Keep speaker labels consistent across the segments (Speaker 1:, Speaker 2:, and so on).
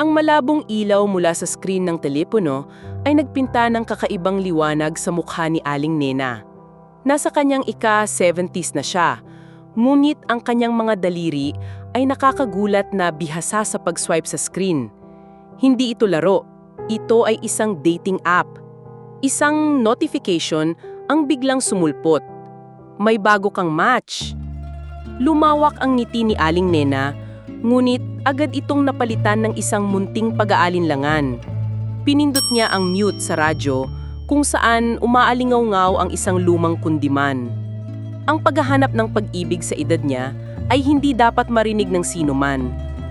Speaker 1: Ang malabong ilaw mula sa screen ng telepono ay nagpinta ng kakaibang liwanag sa mukha ni Aling Nena. Nasa kanyang ika-70s na siya, ngunit ang kanyang mga daliri ay nakakagulat na bihasa sa pag-swipe sa screen. Hindi ito laro, ito ay isang dating app. Isang notification ang biglang sumulpot. May bago kang match. Lumawak ang ngiti ni Aling Nena, ngunit agad itong napalitan ng isang munting pag-aalinlangan. Pinindot niya ang mute sa radyo kung saan umaalingaw-ngaw ang isang lumang kundiman. Ang paghahanap ng pag-ibig sa edad niya ay hindi dapat marinig ng sino man,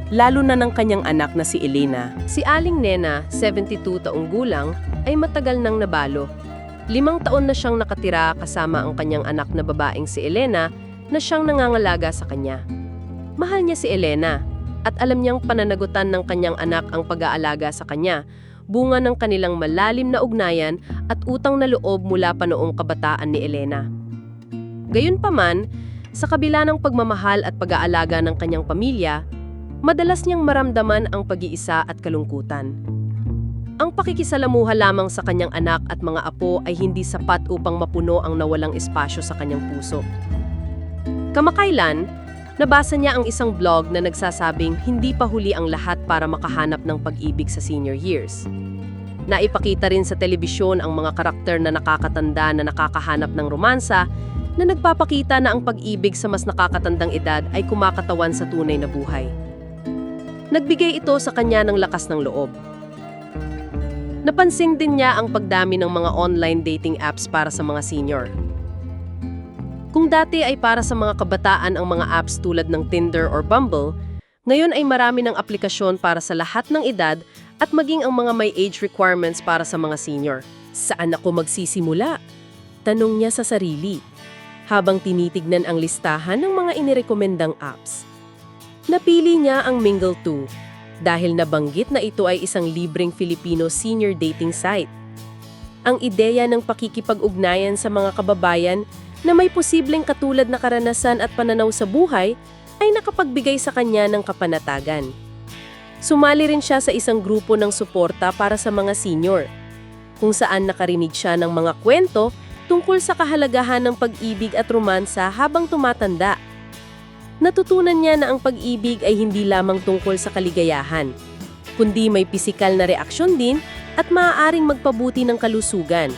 Speaker 1: lalo na ng kanyang anak na si Elena.
Speaker 2: Si Aling Nena, 72 taong gulang, ay matagal nang nabalo. Limang taon na siyang nakatira kasama ang kanyang anak na babaeng si Elena na siyang nangangalaga sa kanya. Mahal niya si Elena at alam niyang pananagutan ng kanyang anak ang pag-aalaga sa kanya, bunga ng kanilang malalim na ugnayan at utang na loob mula pa noong kabataan ni Elena. Gayunpaman, sa kabila ng pagmamahal at pag-aalaga ng kanyang pamilya, madalas niyang maramdaman ang pag-iisa at kalungkutan. Ang pakikisalamuha lamang sa kanyang anak at mga apo ay hindi sapat upang mapuno ang nawalang espasyo sa kanyang puso. Kamakailan, nabasa niya ang isang blog na nagsasabing hindi pa huli ang lahat para makahanap ng pag-ibig sa senior years. Naipakita rin sa telebisyon ang mga karakter na nakakatanda na nakakahanap ng romansa na nagpapakita na ang pag-ibig sa mas nakakatandang edad ay kumakatawan sa tunay na buhay. Nagbigay ito sa kanya ng lakas ng loob. Napansin din niya ang pagdami ng mga online dating apps para sa mga senior. Kung dati ay para sa mga kabataan ang mga apps tulad ng Tinder or Bumble, ngayon ay marami ng aplikasyon para sa lahat ng edad at maging ang mga may age requirements para sa mga senior. Saan ako magsisimula? Tanong niya sa sarili habang tinitignan ang listahan ng mga inirekomendang apps. Napili niya ang Mingle 2 dahil nabanggit na ito ay isang libreng Filipino senior dating site. Ang ideya ng pakikipag-ugnayan sa mga kababayan na may posibleng katulad na karanasan at pananaw sa buhay ay nakapagbigay sa kanya ng kapanatagan. Sumali rin siya sa isang grupo ng suporta para sa mga senior, kung saan nakarinig siya ng mga kwento tungkol sa kahalagahan ng pag-ibig at romansa habang tumatanda. Natutunan niya na ang pag-ibig ay hindi lamang tungkol sa kaligayahan, kundi may pisikal na reaksyon din at maaaring magpabuti ng kalusugan,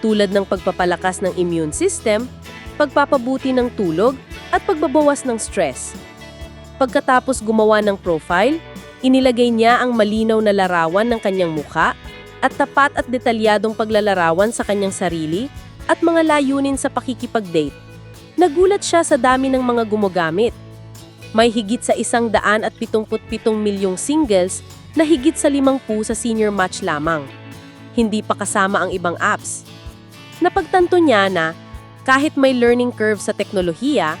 Speaker 2: tulad ng pagpapalakas ng immune system, pagpapabuti ng tulog, at pagbabawas ng stress. Pagkatapos gumawa ng profile, inilagay niya ang malinaw na larawan ng kanyang mukha at tapat at detalyadong paglalarawan sa kanyang sarili at mga layunin sa pakikipag-date. Nagulat siya sa dami ng mga gumagamit. May higit sa isang daan at 77 milyong singles na higit sa limangpu sa senior match lamang. Hindi pa kasama ang ibang apps. Napagtanto niya na kahit may learning curve sa teknolohiya,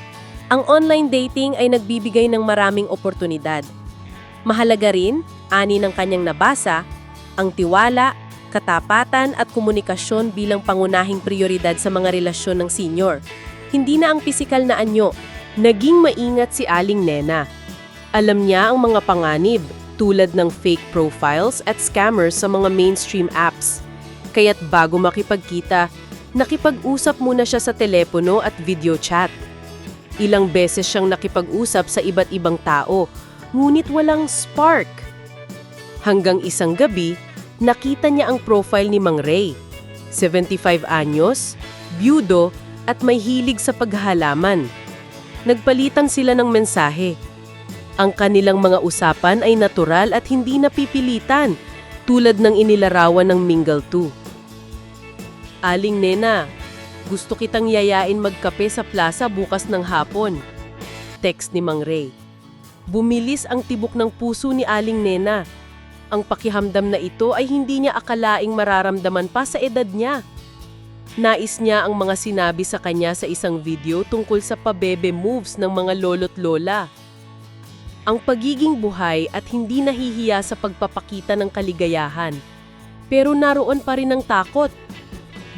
Speaker 2: ang online dating ay nagbibigay ng maraming oportunidad. Mahalaga rin, ani ng kanyang nabasa, ang tiwala, katapatan at komunikasyon bilang pangunahing prioridad sa mga relasyon ng senior. Hindi na ang pisikal na anyo. Naging maingat si Aling Nena. Alam niya ang mga panganib tulad ng fake profiles at scammers sa mga mainstream apps. Kaya't bago makipagkita, nakipag-usap muna siya sa telepono at video chat. Ilang beses siyang nakipag-usap sa iba't ibang tao, ngunit walang spark. Hanggang isang gabi, nakita niya ang profile ni Mang Ray. 75 anyos, byudo, at may hilig sa paghahalaman. Nagpalitan sila ng mensahe. Ang kanilang mga usapan ay natural at hindi napipilitan, tulad ng inilarawan ng Mingle 2. Aling Nena, gusto kitang yayain magkape sa plaza bukas ng hapon. Text ni Mang Ray. Bumilis ang tibok ng puso ni Aling Nena. Ang pakihamdam na ito ay hindi niya akalaing mararamdaman pa sa edad niya. Nais niya ang mga sinabi sa kanya sa isang video tungkol sa pabebe moves ng mga lolo't lola. Ang pagiging buhay at hindi nahihiya sa pagpapakita ng kaligayahan. Pero naroon pa rin ang takot.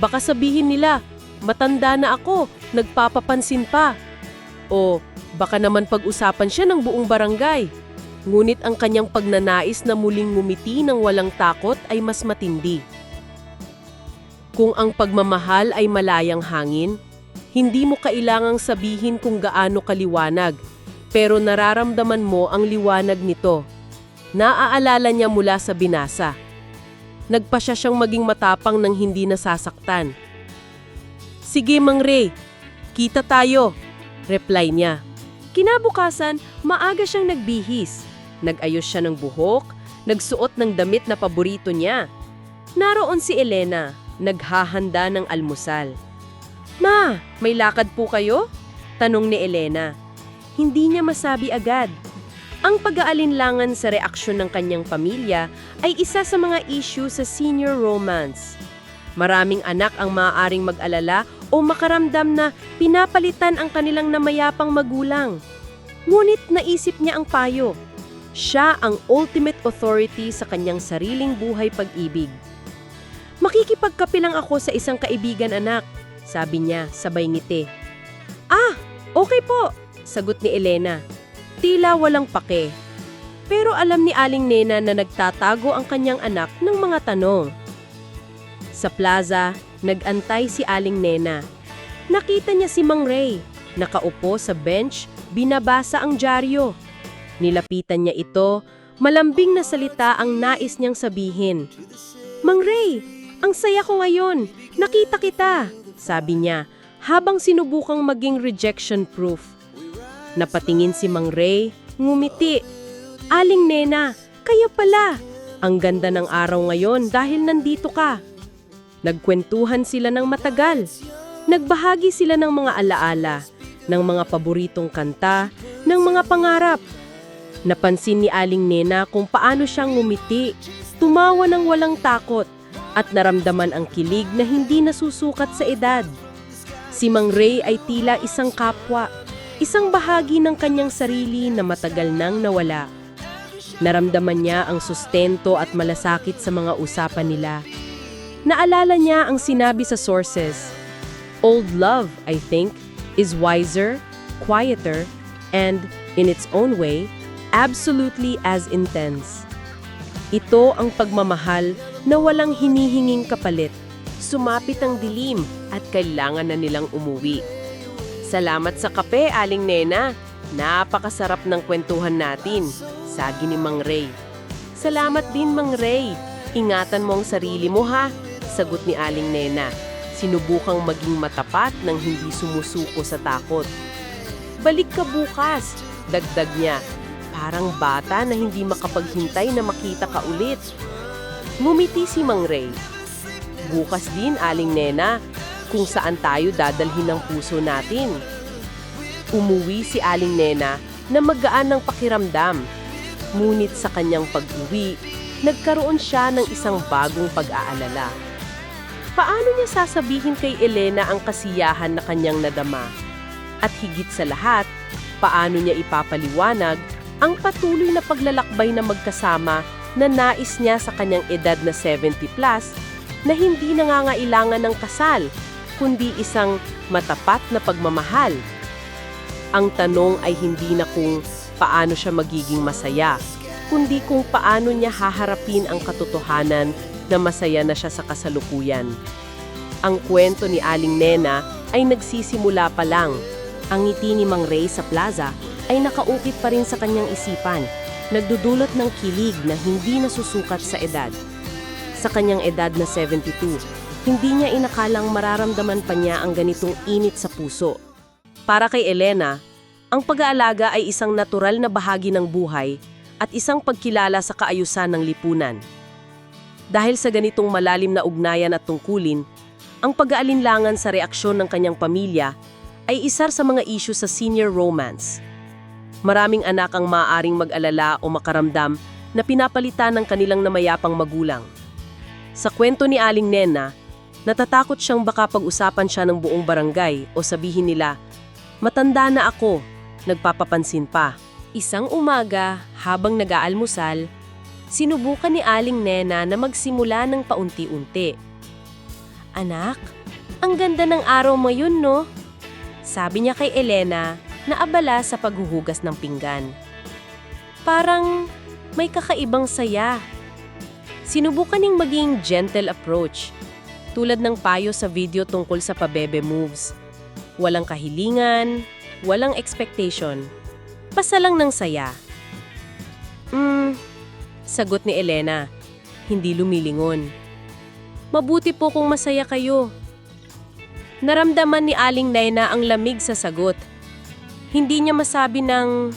Speaker 2: Baka sabihin nila, matanda na ako, nagpapapansin pa. O baka naman pag-usapan siya ng buong barangay. Ngunit ang kanyang pagnanais na muling ngumiti ng walang takot ay mas matindi. Kung ang pagmamahal ay malayang hangin, hindi mo kailangang sabihin kung gaano kaliwanag, pero nararamdaman mo ang liwanag nito. Naaalala niya mula sa binasa. Nagpa siya siyang maging matapang nang hindi nasasaktan. Sige, Mang Ray. Kita tayo. Reply niya. Kinabukasan, maaga siyang nagbihis. Nag-ayos siya ng buhok, nagsuot ng damit na paborito niya. Naroon si Elena, naghahanda ng almusal. Ma, may lakad po kayo? Tanong ni Elena. Hindi niya masabi agad. Ang pag-aalinlangan sa reaksyon ng kanyang pamilya ay isa sa mga issue sa senior romance. Maraming anak ang maaaring mag-alala o makaramdam na pinapalitan ang kanilang namayapang magulang. Ngunit naisip niya ang payo. Siya ang ultimate authority sa kanyang sariling buhay pag-ibig. Makikipagkape lang ako sa isang kaibigan anak, sabi niya sabay ngiti. Ah, okay po, sagot ni Elena. Tila walang pake. Pero alam ni Aling Nena na nagtatago ang kanyang anak ng mga tanong. Sa plaza, nagantay si Aling Nena. Nakita niya si Mang Ray, nakaupo sa bench, binabasa ang dyaryo. Nilapitan niya ito, malambing na salita ang nais niyang sabihin. Mang Ray, ang saya ko ngayon, nakita kita, sabi niya, habang sinubukang maging rejection-proof. Napatingin si Mang Ray, ngumiti. Aling Nena, kaya pala. Ang ganda ng araw ngayon dahil nandito ka. Nagkwentuhan sila ng matagal. Nagbahagi sila ng mga alaala, ng mga paboritong kanta, ng mga pangarap. Napansin ni Aling Nena kung paano siyang ngumiti, tumawa ng walang takot, at naramdaman ang kilig na hindi nasusukat sa edad. Si Mang Ray ay tila isang kapwa, isang bahagi ng kanyang sarili na matagal nang nawala. Naramdaman niya ang sustento at malasakit sa mga usapan nila. Naalala niya ang sinabi sa sources. Old love, I think, is wiser, quieter, and, in its own way, absolutely as intense. Ito ang pagmamahal na walang hinihinging kapalit. Sumapit ang dilim at kailangan na nilang umuwi. Salamat sa kape, Aling Nena. Napakasarap ng kwentuhan natin, sagi ni Mang Ray. Salamat din, Mang Ray. Ingatan mo ang sarili mo ha, sagot ni Aling Nena. Sinubukang maging matapat nang hindi sumusuko sa takot. Balik ka bukas, dagdag niya. Parang bata na hindi makapaghintay na makita ka ulit. Ngumiti si Mang Ray. Bukas din, Aling Nena, kung saan tayo dadalhin ng puso natin. Umuwi si Aling Nena na magaan ng pakiramdam. Ngunit sa kanyang pag-uwi, nagkaroon siya ng isang bagong pag-aalala. Paano niya sasabihin kay Elena ang kasiyahan na kanyang nadama? At higit sa lahat, paano niya ipapaliwanag ang patuloy na paglalakbay na magkasama na nais niya sa kanyang edad na 70 plus na hindi nangangailangan ng kasal, kundi isang matapat na pagmamahal. Ang tanong ay hindi na kung paano siya magiging masaya, kundi kung paano niya haharapin ang katotohanan na masaya na siya sa kasalukuyan. Ang kwento ni Aling Nena ay nagsisimula pa lang. Ang ngiti ni Mang Ray sa plaza ay nakaukit pa rin sa kanyang isipan, nagdudulot ng kilig na hindi nasusukat sa edad. Sa kanyang edad na 72, hindi niya inakalang mararamdaman pa niya ang ganitong init sa puso. Para kay Elena, ang pag-aalaga ay isang natural na bahagi ng buhay at isang pagkilala sa kaayusan ng lipunan. Dahil sa ganitong malalim na ugnayan at tungkulin, ang pag-aalinlangan sa reaksyon ng kanyang pamilya ay isa sa mga isyu sa senior romance. Maraming anak ang maaaring mag-alala o makaramdam na pinapalitan ng kanilang namayapang magulang. Sa kwento ni Aling Nena, natatakot siyang baka pag-usapan siya ng buong barangay o sabihin nila, Matanda na ako, nagpapapansin pa. Isang umaga, habang nag-aalmusal, sinubukan ni Aling Nena na magsimula ng paunti-unti. Anak, ang ganda ng araw mo yun, no? Sabi niya kay Elena na abala sa paghuhugas ng pinggan. Parang may kakaibang saya. Sinubukan niyang maging gentle approach, tulad ng payo sa video tungkol sa pabebe moves. Walang kahilingan, walang expectation. Basta lang ng saya. Hmm, sagot ni Elena, hindi lumilingon. Mabuti po kung masaya kayo. Naramdaman ni Aling Nena ang lamig sa sagot. Hindi niya masabi ng,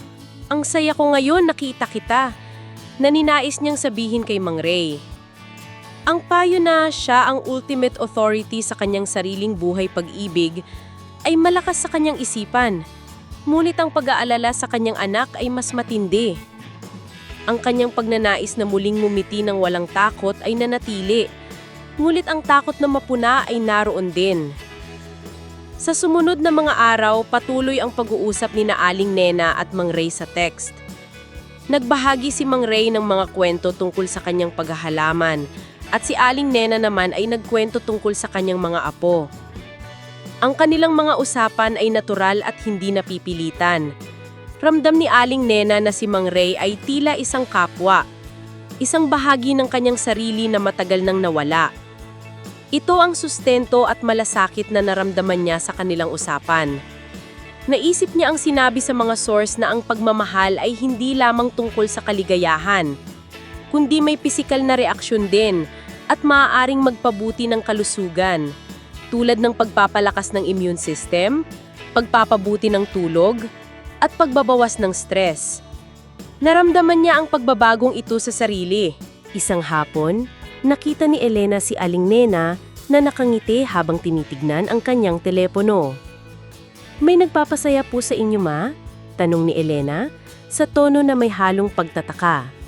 Speaker 2: ang saya ko ngayon nakita kita, na ninais niyang sabihin kay Mang Ray. Ang payo na siya ang ultimate authority sa kanyang sariling buhay pag-ibig ay malakas sa kanyang isipan. Ngunit ang pag-aalala sa kanyang anak ay mas matindi. Ang kanyang pagnanais na muling mumiti ng walang takot ay nanatili. Ngunit ang takot na mapuna ay naroon din. Sa sumunod na mga araw, patuloy ang pag-uusap ni na Aling Nena at Mang Ray sa text. Nagbahagi si Mang Ray ng mga kwento tungkol sa kanyang paghahalaman at si Aling Nena naman ay nagkwento tungkol sa kanyang mga apo. Ang kanilang mga usapan ay natural at hindi napipilitan. Ramdam ni Aling Nena na si Mang Ray ay tila isang kapwa, isang bahagi ng kanyang sarili na matagal nang nawala. Ito ang sustento at malasakit na naramdaman niya sa kanilang usapan. Naisip niya ang sinabi sa mga source na ang pagmamahal ay hindi lamang tungkol sa kaligayahan, kundi may pisikal na reaksyon din at maaaring magpabuti ng kalusugan, tulad ng pagpapalakas ng immune system, pagpapabuti ng tulog, at pagbabawas ng stress. Naramdaman niya ang pagbabagong ito sa sarili. Isang hapon, nakita ni Elena si Aling Nena na nakangiti habang tinitignan ang kanyang telepono. May nagpapasaya po sa inyo ma? Tanong ni Elena sa tono na may halong pagtataka.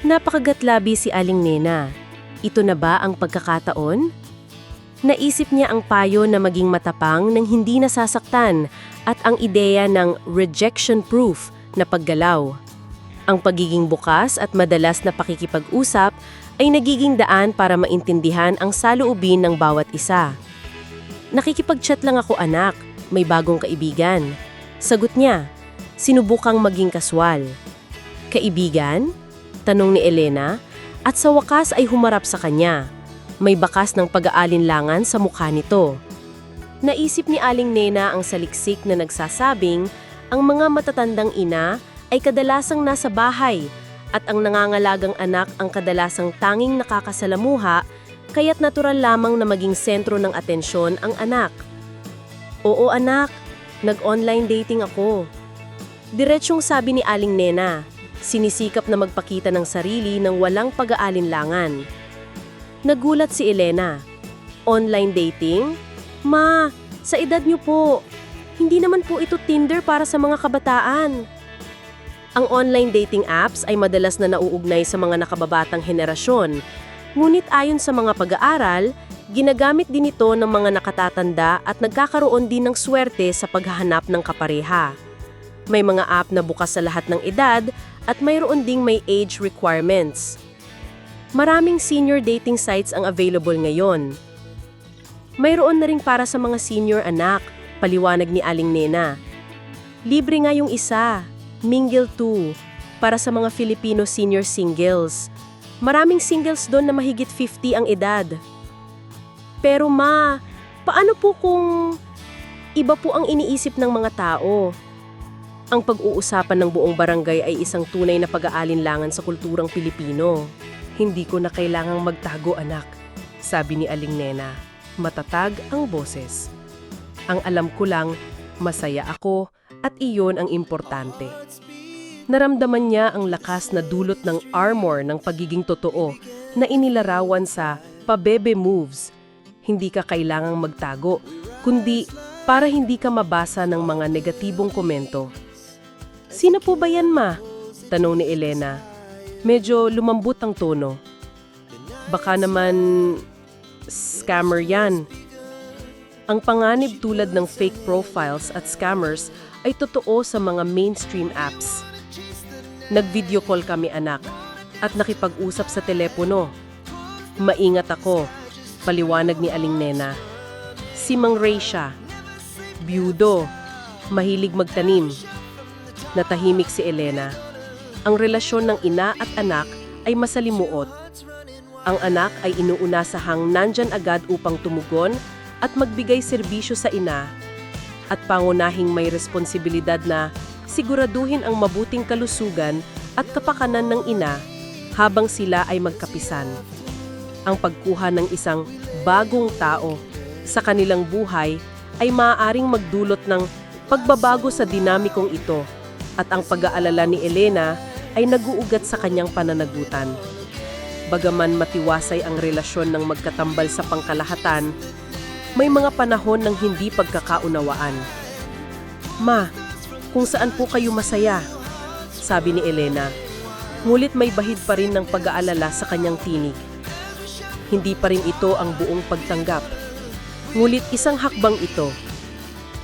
Speaker 2: Napakagatlabi si Aling Nena. Ito na ba ang pagkakataon? Naisip niya ang payo na maging matapang nang hindi nasasaktan at ang ideya ng rejection-proof na paggalaw. Ang pagiging bukas at madalas na pakikipag-usap ay nagiging daan para maintindihan ang saloobin ng bawat isa. Nakikipag-chat lang ako anak, may bagong kaibigan. Sagot niya, sinubukang maging kaswal. Kaibigan? Tanong ni Elena at sa wakas ay humarap sa kanya. May bakas ng pag-aalinlangan sa mukha nito. Naisip ni Aling Nena ang saliksik na nagsasabing ang mga matatandang ina ay kadalasang nasa bahay at ang nangangalagang anak ang kadalasang tanging nakakasalamuha kaya't natural lamang na maging sentro ng atensyon ang anak. Oo anak, nag-online dating ako. Diretsyong sabi ni Aling Nena, sinisikap na magpakita ng sarili ng walang pag-aalinlangan. Nagulat si Elena. Online dating? Ma, sa edad niyo po, hindi naman po ito Tinder para sa mga kabataan. Ang online dating apps ay madalas na nauugnay sa mga nakababatang henerasyon. Ngunit ayon sa mga pag-aaral, ginagamit din ito ng mga nakatatanda at nagkakaroon din ng swerte sa paghahanap ng kapareha. May mga app na bukas sa lahat ng edad at mayroon ding may age requirements. Maraming senior dating sites ang available ngayon. Mayroon na rin para sa mga senior anak, paliwanag ni Aling Nena. Libre nga yung isa, Mingle 2, para sa mga Filipino senior singles. Maraming singles doon na mahigit 50 ang edad. Pero ma, paano po kung iba po ang iniisip ng mga tao? Ang pag-uusapan ng buong barangay ay isang tunay na pag-aalinlangan sa kulturang Pilipino. Hindi ko na kailangang magtago anak, sabi ni Aling Nena. Matatag ang boses. Ang alam ko lang, masaya ako at iyon ang importante. Naramdaman niya ang lakas na dulot ng armor ng pagiging totoo na inilarawan sa pabebe moves. Hindi ka kailangang magtago, kundi para hindi ka mabasa ng mga negatibong komento. Sino po ba yan, ma? Tanong ni Elena. Medyo lumambot ang tono. Baka naman scammer yan. Ang panganib tulad ng fake profiles at scammers ay totoo sa mga mainstream apps. Nag-video call kami anak at nakipag-usap sa telepono. Maingat ako, paliwanag ni Aling Nena. Si Mang Ray siya. Byudo. Mahilig magtanim. Natahimik si Elena. ang relasyon ng ina at anak ay masalimuot. Ang anak ay inuunasahang nandyan agad upang tumugon at magbigay serbisyo sa ina at pangunahing may responsibilidad na siguraduhin ang mabuting kalusugan at kapakanan ng ina habang sila ay magkapisan. Ang pagkuha ng isang bagong tao sa kanilang buhay ay maaaring magdulot ng pagbabago sa dinamikong ito at ang pag-aalala ni Elena ay naguugat sa kanyang pananagutan. Bagaman matiwasay ang relasyon ng magkatambal sa pangkalahatan, may mga panahon ng hindi pagkakaunawaan. Ma, kung saan po kayo masaya? Sabi ni Elena. Ngulit may bahid pa rin ng pag-aalala sa kanyang tinig. Hindi pa rin ito ang buong pagtanggap. Ngulit isang hakbang ito.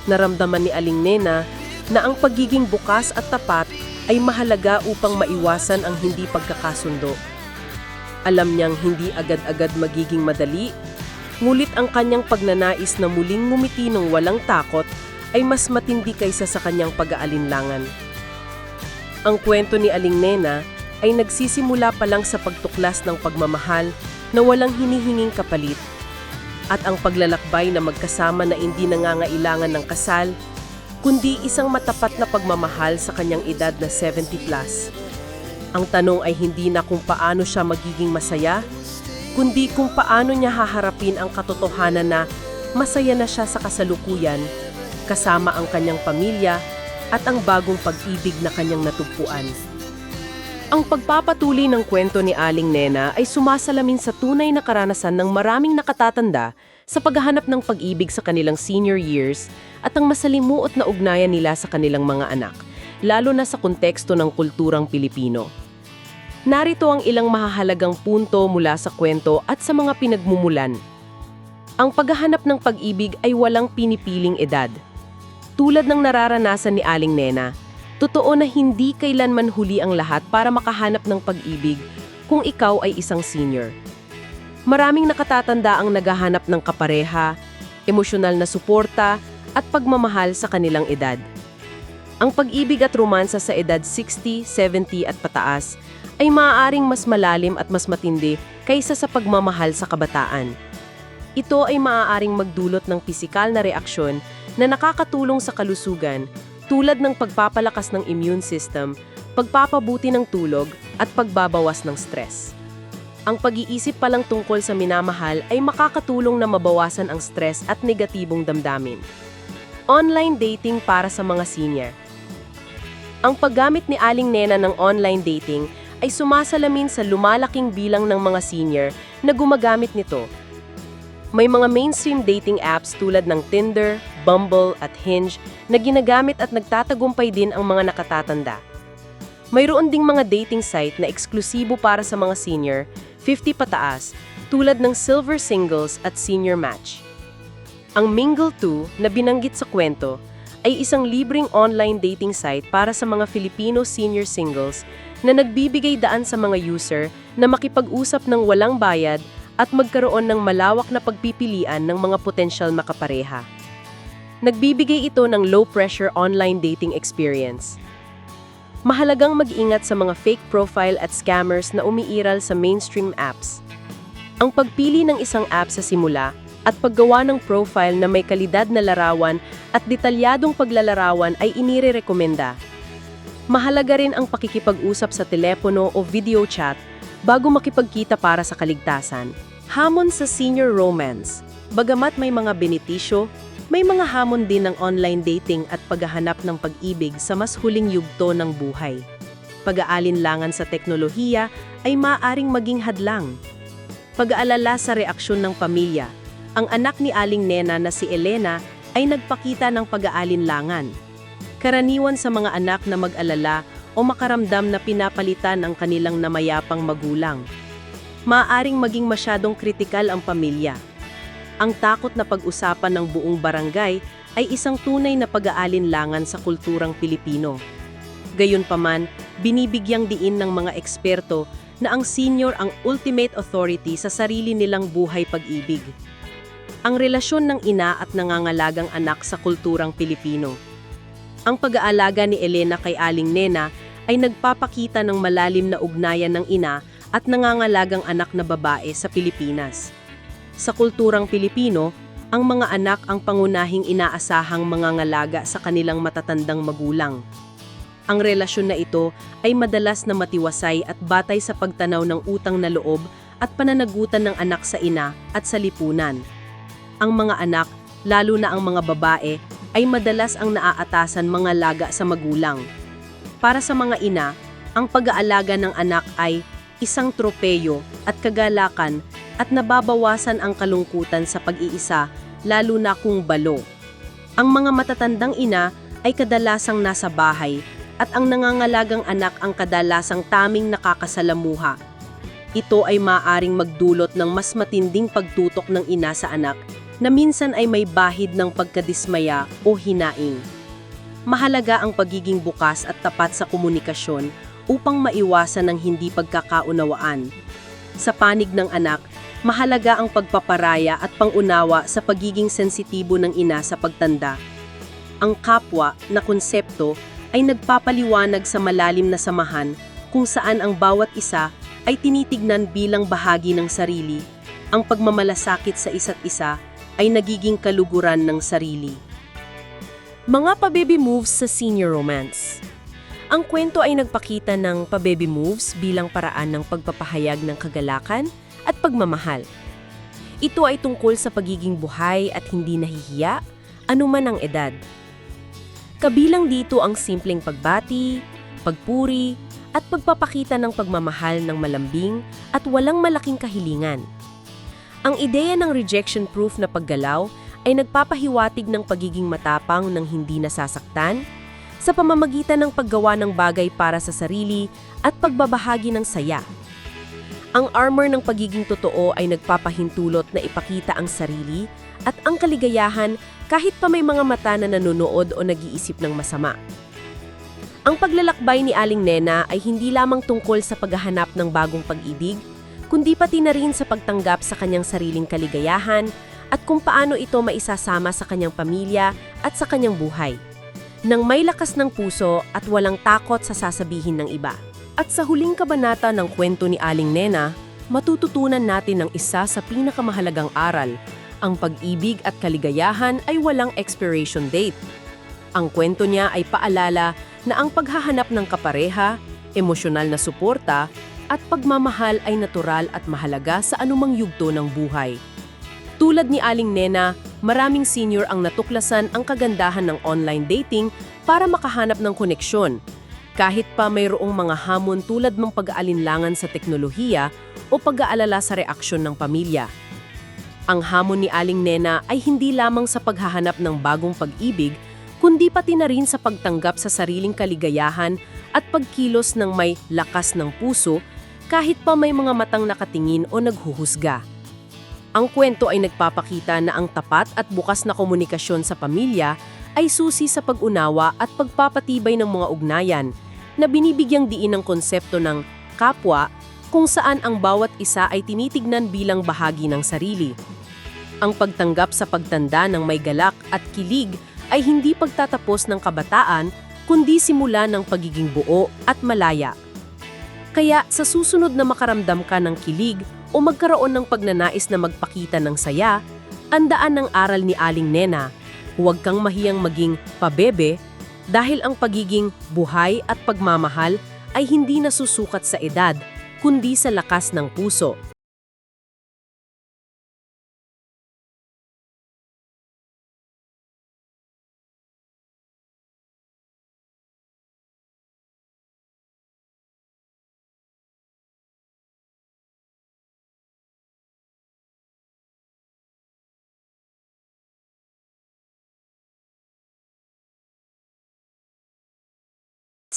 Speaker 2: Naramdaman ni Aling Nena na ang pagiging bukas at tapat ay mahalaga upang maiwasan ang hindi pagkakasundo. Alam niyang hindi agad-agad magiging madali, ngulit ang kanyang pagnanais na muling ngumiti ng walang takot ay mas matindi kaysa sa kanyang pag-aalinlangan. Ang kwento ni Aling Nena ay nagsisimula pa lang sa pagtuklas ng pagmamahal na walang hinihinging kapalit at ang paglalakbay na magkasama na hindi nangangailangan ng kasal, kundi isang matapat na pagmamahal sa kanyang edad na 70 plus. Ang tanong ay hindi na kung paano siya magiging masaya, kundi kung paano niya haharapin ang katotohanan na masaya na siya sa kasalukuyan, kasama ang kanyang pamilya at ang bagong pag-ibig na kanyang natugpuan. Ang pagpapatuloy ng kwento ni Aling Nena ay sumasalamin sa tunay na karanasan ng maraming nakatatanda sa paghahanap ng pag-ibig sa kanilang senior years at ang masalimuot na ugnayan nila sa kanilang mga anak, lalo na sa konteksto ng kulturang Pilipino. Narito ang ilang mahahalagang punto mula sa kwento at sa mga pinagmumulan. Ang paghahanap ng pag-ibig ay walang pinipiling edad. Tulad ng nararanasan ni Aling Nena, Totoo na hindi kailanman huli ang lahat para makahanap ng pag-ibig kung ikaw ay isang senior. Maraming nakatatanda ang naghahanap ng kapareha, emosyonal na suporta at pagmamahal sa kanilang edad. Ang pag-ibig at romansa sa edad 60, 70 at pataas ay maaaring mas malalim at mas matindi kaysa sa pagmamahal sa kabataan. Ito ay maaaring magdulot ng pisikal na reaksyon na nakakatulong sa kalusugan tulad ng pagpapalakas ng immune system, pagpapabuti ng tulog, at pagbabawas ng stress. Ang pag-iisip pa lang tungkol sa minamahal ay makakatulong na mabawasan ang stress at negatibong damdamin. Online dating para sa mga senior. Ang paggamit ni Aling Nena ng online dating ay sumasalamin sa lumalaking bilang ng mga senior na gumagamit nito may mga mainstream dating apps tulad ng Tinder, Bumble at Hinge na ginagamit at nagtatagumpay din ang mga nakatatanda. Mayroon ding mga dating site na eksklusibo para sa mga senior, 50 pataas, tulad ng Silver Singles at Senior Match. Ang Mingle 2 na binanggit sa kwento ay isang libreng online dating site para sa mga Filipino senior singles na nagbibigay daan sa mga user na makipag-usap ng walang bayad at magkaroon ng malawak na pagpipilian ng mga potensyal makapareha. Nagbibigay ito ng low-pressure online dating experience. Mahalagang mag-ingat sa mga fake profile at scammers na umiiral sa mainstream apps. Ang pagpili ng isang app sa simula at paggawa ng profile na may kalidad na larawan at detalyadong paglalarawan ay inirerekomenda. Mahalaga rin ang pakikipag-usap sa telepono o video chat bago makipagkita para sa kaligtasan. Hamon sa senior romance. Bagamat may mga benepisyo, may mga hamon din ng online dating at paghahanap ng pag-ibig sa mas huling yugto ng buhay. Pag-aalinlangan sa teknolohiya ay maaring maging hadlang. Pag-aalala sa reaksyon ng pamilya. Ang anak ni Aling Nena na si Elena ay nagpakita ng pag-aalinlangan. Karaniwan sa mga anak na mag-alala o makaramdam na pinapalitan ang kanilang namayapang magulang. Maaring maging masyadong kritikal ang pamilya. Ang takot na pag-usapan ng buong barangay ay isang tunay na pag-aalinlangan sa kulturang Pilipino. Gayunpaman, binibigyang diin ng mga eksperto na ang senior ang ultimate authority sa sarili nilang buhay pag-ibig. Ang relasyon ng ina at nangangalagang anak sa kulturang Pilipino. Ang pag-aalaga ni Elena kay Aling Nena ay nagpapakita ng malalim na ugnayan ng ina at nangangalagang anak na babae sa Pilipinas. Sa kulturang Pilipino, ang mga anak ang pangunahing inaasahang mangangalaga sa kanilang matatandang magulang. Ang relasyon na ito ay madalas na matiwasay at batay sa pagtanaw ng utang na loob at pananagutan ng anak sa ina at sa lipunan. Ang mga anak, lalo na ang mga babae, ay madalas ang naaatasan mga laga sa magulang. Para sa mga ina, ang pag-aalaga ng anak ay isang tropeyo at kagalakan at nababawasan ang kalungkutan sa pag-iisa lalo na kung balo. Ang mga matatandang ina ay kadalasang nasa bahay at ang nangangalagang anak ang kadalasang taming nakakasalamuha. Ito ay maaring magdulot ng mas matinding pagtutok ng ina sa anak na minsan ay may bahid ng pagkadismaya o hinaing. Mahalaga ang pagiging bukas at tapat sa komunikasyon upang maiwasan ang hindi pagkakaunawaan. Sa panig ng anak, mahalaga ang pagpaparaya at pangunawa sa pagiging sensitibo ng ina sa pagtanda. Ang kapwa na konsepto ay nagpapaliwanag sa malalim na samahan kung saan ang bawat isa ay tinitignan bilang bahagi ng sarili, ang pagmamalasakit sa isa't isa ay nagiging kaluguran ng sarili.
Speaker 1: Mga pa-baby moves sa senior romance. Ang kwento ay nagpakita ng pa-baby moves bilang paraan ng pagpapahayag ng kagalakan at pagmamahal. Ito ay tungkol sa pagiging buhay at hindi nahihiya, anuman ang edad. Kabilang dito ang simpleng pagbati, pagpuri, at pagpapakita ng pagmamahal ng malambing at walang malaking kahilingan. Ang ideya ng rejection-proof na paggalaw ay nagpapahiwatig ng pagiging matapang ng hindi nasasaktan sa pamamagitan ng paggawa ng bagay para sa sarili at pagbabahagi ng saya. Ang armor ng pagiging totoo ay nagpapahintulot na ipakita ang sarili at ang kaligayahan kahit pa may mga mata na nanonood o nag-iisip ng masama. Ang paglalakbay ni Aling Nena ay hindi lamang tungkol sa paghahanap ng bagong pag-ibig, kundi pati na rin sa pagtanggap sa kanyang sariling kaligayahan at kung paano ito maisasama sa kanyang pamilya at sa kanyang buhay. Nang may lakas ng puso at walang takot sa sasabihin ng iba. At sa huling kabanata ng kwento ni Aling Nena, matututunan natin ang isa sa pinakamahalagang aral. Ang pag-ibig at kaligayahan ay walang expiration date. Ang kwento niya ay paalala na ang paghahanap ng kapareha, emosyonal na suporta, at pagmamahal ay natural at mahalaga sa anumang yugto ng buhay. Tulad ni Aling Nena, maraming senior ang natuklasan ang kagandahan ng online dating para makahanap ng koneksyon. Kahit pa mayroong mga hamon tulad ng pag-aalinlangan sa teknolohiya o pag-aalala sa reaksyon ng pamilya. Ang hamon ni Aling Nena ay hindi lamang sa paghahanap ng bagong pag-ibig, kundi pati na rin sa pagtanggap sa sariling kaligayahan at pagkilos ng may lakas ng puso kahit pa may mga matang nakatingin o naghuhusga. Ang kwento ay nagpapakita na ang tapat at bukas na komunikasyon sa pamilya ay susi sa pag-unawa at pagpapatibay ng mga ugnayan na binibigyang diin ng konsepto ng kapwa kung saan ang bawat isa ay tinitignan bilang bahagi ng sarili. Ang pagtanggap sa pagtanda ng may galak at kilig ay hindi pagtatapos ng kabataan kundi simula ng pagiging buo at malaya. Kaya sa susunod na makaramdam ka ng kilig o magkaroon ng pagnanais na magpakita ng saya, andaan ng aral ni Aling Nena, huwag kang mahiyang maging pabebe dahil ang pagiging buhay at pagmamahal ay hindi nasusukat sa edad, kundi sa lakas ng puso.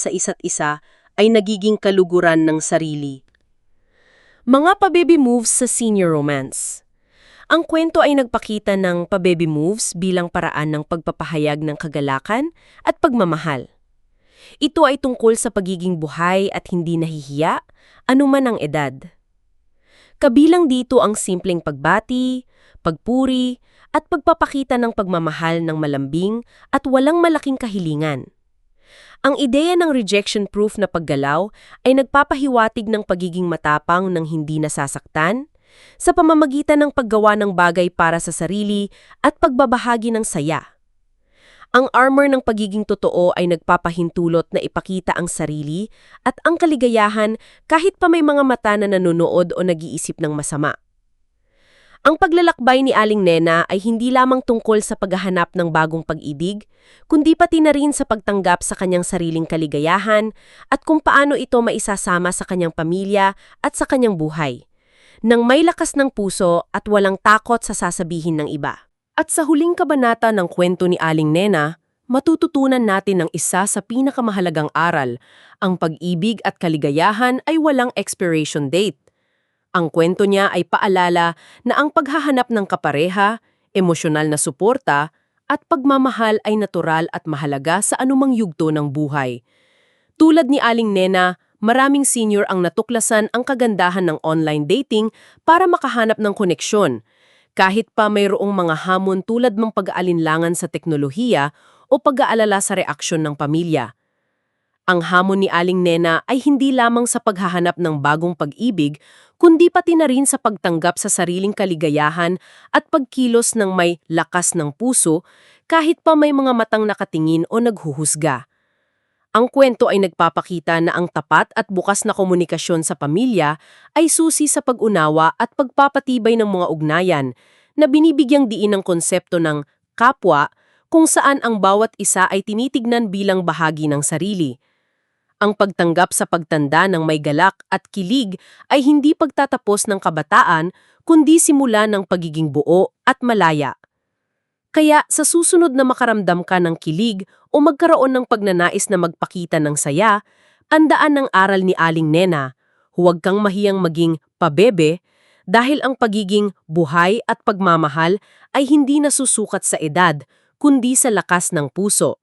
Speaker 1: Sa isa't isa ay nagiging kaluguran ng sarili. Mga pa-baby moves sa senior romance. Ang kwento ay nagpakita ng pa-baby moves bilang paraan ng pagpapahayag ng kagalakan at pagmamahal. Ito ay tungkol sa pagiging buhay at hindi nahihiya, anuman ang edad. Kabilang dito ang simpleng pagbati, pagpuri, at pagpapakita ng pagmamahal ng malambing at walang malaking kahilingan.
Speaker 2: Ang ideya ng rejection-proof na paggalaw ay nagpapahiwatig ng pagiging matapang ng hindi nasasaktan sa pamamagitan ng paggawa ng bagay para sa sarili at pagbabahagi ng saya. Ang armor ng pagiging totoo ay nagpapahintulot na ipakita ang sarili at ang kaligayahan kahit pa may mga mata na nanonood o nag-iisip ng masama. Ang paglalakbay ni Aling Nena ay hindi lamang tungkol sa paghahanap ng bagong pag-ibig, kundi pati na rin sa pagtanggap sa kanyang sariling kaligayahan at kung paano ito maisasama sa kanyang pamilya at sa kanyang buhay. Nang may lakas ng puso at walang takot sa sasabihin ng iba. At sa huling kabanata ng kwento ni Aling Nena, matututunan natin ng isa sa pinakamahalagang aral, ang pag-ibig at kaligayahan ay walang expiration date. Ang kwento niya ay paalala na ang paghahanap ng kapareha, emosyonal na suporta, at pagmamahal ay natural at mahalaga sa anumang yugto ng buhay. Tulad ni Aling Nena, maraming senior ang natuklasan ang kagandahan ng online dating para makahanap ng koneksyon, kahit pa mayroong mga hamon tulad ng pag-aalinlangan sa teknolohiya o pag-aalala sa reaksyon ng pamilya. Ang hamon ni Aling Nena ay hindi lamang sa paghahanap ng bagong pag-ibig, kundi pati na rin sa pagtanggap sa sariling kaligayahan at pagkilos ng may lakas ng puso kahit pa may mga matang nakatingin o naghuhusga. Ang kwento ay nagpapakita na ang tapat at bukas na komunikasyon sa pamilya ay susi sa pag-unawa at pagpapatibay ng mga ugnayan na binibigyang diin ng konsepto ng kapwa kung saan ang bawat isa ay tinitignan bilang bahagi ng sarili. Ang pagtanggap sa pagtanda ng may galak at kilig ay hindi pagtatapos ng kabataan kundi simula ng pagiging buo at malaya. Kaya sa susunod na makaramdam ka ng kilig o magkaroon ng pagnanais na magpakita ng saya, andaan ng aral ni Aling Nena, huwag kang mahiyang maging pabebe dahil ang pagiging buhay at pagmamahal ay hindi nasusukat sa edad, kundi sa lakas ng puso.